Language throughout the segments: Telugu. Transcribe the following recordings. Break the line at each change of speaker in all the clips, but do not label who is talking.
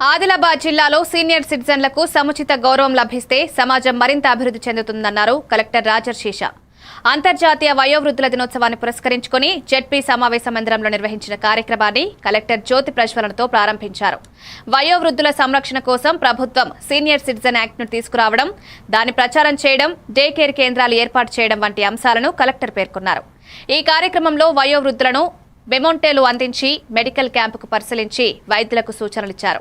ఆదిలాబాద్ జిల్లాలో సీనియర్ సిటిజన్లకు సముచిత గౌరవం లభిస్తే సమాజం మరింత అభివృద్ధి చెందుతుందన్నారు కలెక్టర్ రాజర్శీష అంతర్జాతీయ వయోవృద్ధుల దినోత్సవాన్ని పురస్కరించుకుని జెడ్పీ సమావేశ మందిరంలో నిర్వహించిన కార్యక్రమాన్ని కలెక్టర్ జ్యోతి ప్రజ్వలనతో ప్రారంభించారు. వయోవృద్ధుల సంరక్షణ కోసం ప్రభుత్వం సీనియర్ సిటిజన్ యాక్ట్ను తీసుకురావడం దాన్ని ప్రచారం చేయడం డే కేర్ కేంద్రాలు ఏర్పాటు చేయడం వంటి అంశాలను కలెక్టర్ పేర్కొన్నారు. ఈ కార్యక్రమంలో వయోవృద్ధులను మెమోంటేలు అందించి మెడికల్ క్యాంపుకు పరిశీలించి వైద్యులకు సూచనలిచ్చారు.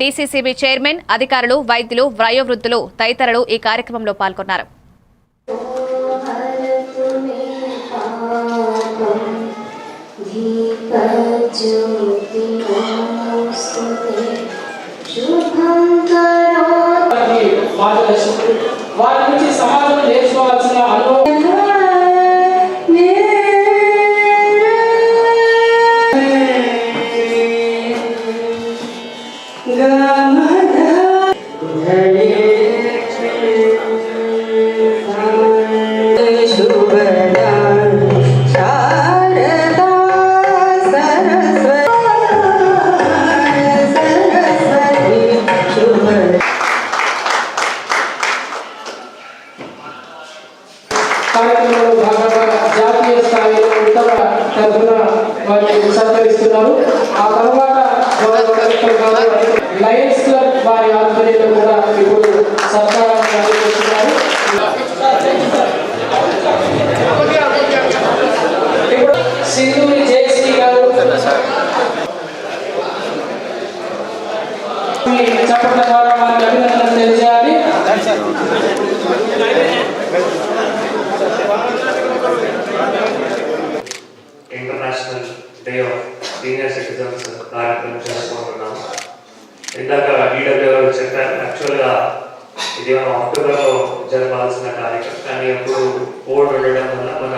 డీసీసీబీ చైర్మన్ అధికారులు వైద్యులు వయోవృద్ధులు తదితరులు ఈ కార్యక్రమంలో పాల్గొన్నారు.
సత్కరిస్తున్నారు ఆ తర్వాత గౌరవ కలెక్టర్ గారు లయన్స్ క్లబ్ వారి ఆధ్వర్యంలో కూడా ఇప్పుడు సత్కారాన్ని అందజేస్తున్నారు ఇప్పుడు సింధూరి జయశ్రీ గారు మీ చప్పట్ల ద్వారా వారికి అభినందనలు తెలియజేయాలి.
International day of senior citizens కార్యక్రమం చేసుకుంటున్నాం ఇందాక డీడబ్ల్యూ గారు చెప్పారు యాక్చువల్గా ఇది మనం అక్టోబర్లో జరపాల్సిన కార్యక్రమం. కానీ ఎప్పుడు బోర్డు ఉండడం వల్ల మన